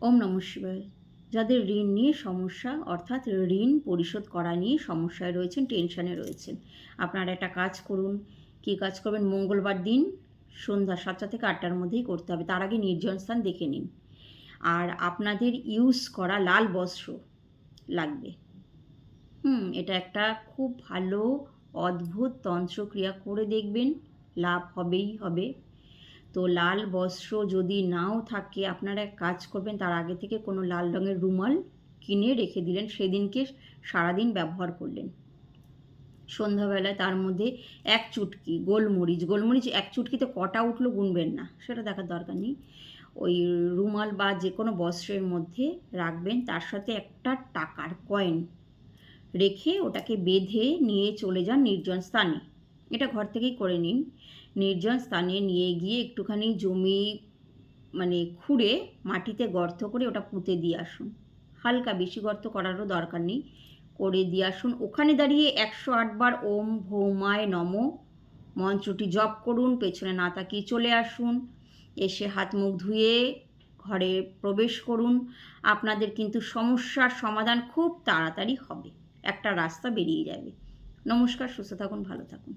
ওম নম শিবায়। যাদের ঋণ নিয়ে সমস্যা, অর্থাৎ ঋণ পরিশোধ করা নিয়ে সমস্যায় রয়েছেন, টেনশানে রয়েছেন, আপনারা একটা কাজ করুন। কী কাজ করবেন? মঙ্গলবার দিন সন্ধ্যা সাতটা থেকে আটটার মধ্যেই করতে হবে। তার আগে নির্জন স্থান দেখে নিন। আর আপনাদের ইউজ করা লাল বস্ত্র লাগবে। হুম, এটা একটা খুব ভালো, অদ্ভুত তন্ত্রক্রিয়া করে দেখবেন। লাভ হবেই হবে। তো লাল বস্ত্র যদি নাও থাকে, আপনারা এক কাজ করবেন, তার আগে থেকে কোনো লাল রঙের রুমাল কিনে রেখে দিলেন, সেদিনকে সারাদিন ব্যবহার করলেন। সন্ধ্যাবেলায় তার মধ্যে এক চুটকি গোলমরিচ গোলমরিচ এক চুটকিতে কটা উঠল গুনবেন না, সেটা দেখার দরকার নেই। ওই রুমাল বা যে কোনো বস্ত্রের মধ্যে রাখবেন, তার সাথে একটা টাকার কয়েন রেখে ওটাকে বেঁধে নিয়ে চলে যান নির্জন স্থানে। এটা ঘর থেকেই করে নিন। নির্জন স্থানে নিয়ে গিয়ে একটুখানি জমি মানে খুঁড়ে মাটিতে গর্ত করে ওটা পুঁতে দিয়ে আসুন। হালকা বেশি গর্ত করারও দরকার নেই। করে দিয়ে আসুন। ওখানে দাঁড়িয়ে একশো আটবার ওম ভৌমায় নম, মন্ত্রটি জপ করুন, পেছনে না তাকিয়ে চলে আসুন। এসে হাত মুখ ধুয়ে ঘরে প্রবেশ করুন। আপনাদের কিন্তু সমস্যার সমাধান খুব তাড়াতাড়ি হবে। একটা রাস্তা বেরিয়ে যাবে। নমস্কার, সুস্থ থাকুন, ভালো থাকুন।